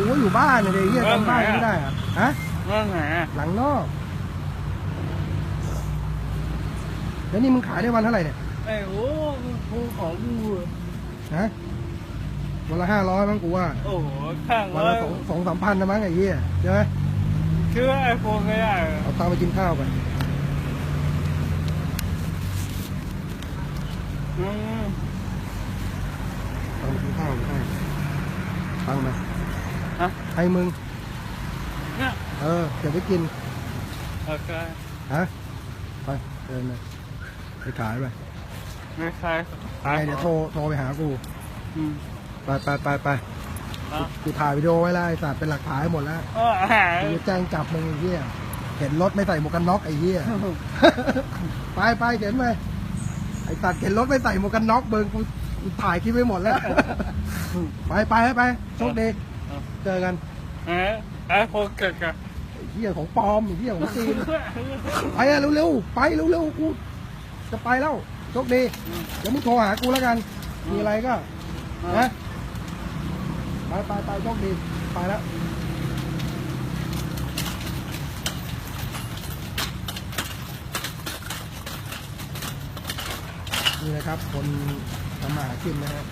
กูก็อยู่บ้านเลยเฮียจำบ้านไม่ได้อะฮะเมื่อไหร่อะหลังนอก แล้วนี่มึงขายได้วันเท่าไหร่เนี่ยไอ้โอ้กูของกูอะฮะวันละห้าร้อยมั้งกูว่าโอ้โหข้างวันร้อละยสองสองสามพันนะมั้งไอ้เหี้ยใช่ไหมชื่อไอโฟนไม่ได้อะเอาตังค์ไปกินข้าวไปอืมตังค์ไปกินข้าวให้ตังค์มา ฮะให้มึง เนี่ยเออเก็บไว้กิน โอเคฮะ ไปเดินเลยไปขายไปไม่ใช่ไปเดี๋ยวโทร โทรไปหากู อืมไปไปไปไปอะกูถ่ายวิดีโอไว้แล้วไอ้สัตว์เป็นหลักฐานให้หมดแล้วเออหากูจะแจ้งจับมึงไอ้เหี้ย เห็นรถไม่ใส่หมวกกันน็อกไอ้เหี้ย ไปไปเข็นไปไอ้สัตว์เข็นรถไม่ใส่หมวกกันน็อกเบิงกูกูถ่ายคลิปไว้หมดแล้ว ไปไปให้ไปโชคดี เจอกันเออไอโฟนเกิดกับไอ้เหี้ยของปลอมไอ้เหี้ยของจีนไปอะเร็วๆไปเร็วๆกูจะไปแล้วโชคดีเดี๋ยวมึงโทรหากูแล้วกัน มีอะไรก็นะไปไปไปโชคดีไปแล้วนี่นะครับ คนทำมาหากินนะฮะ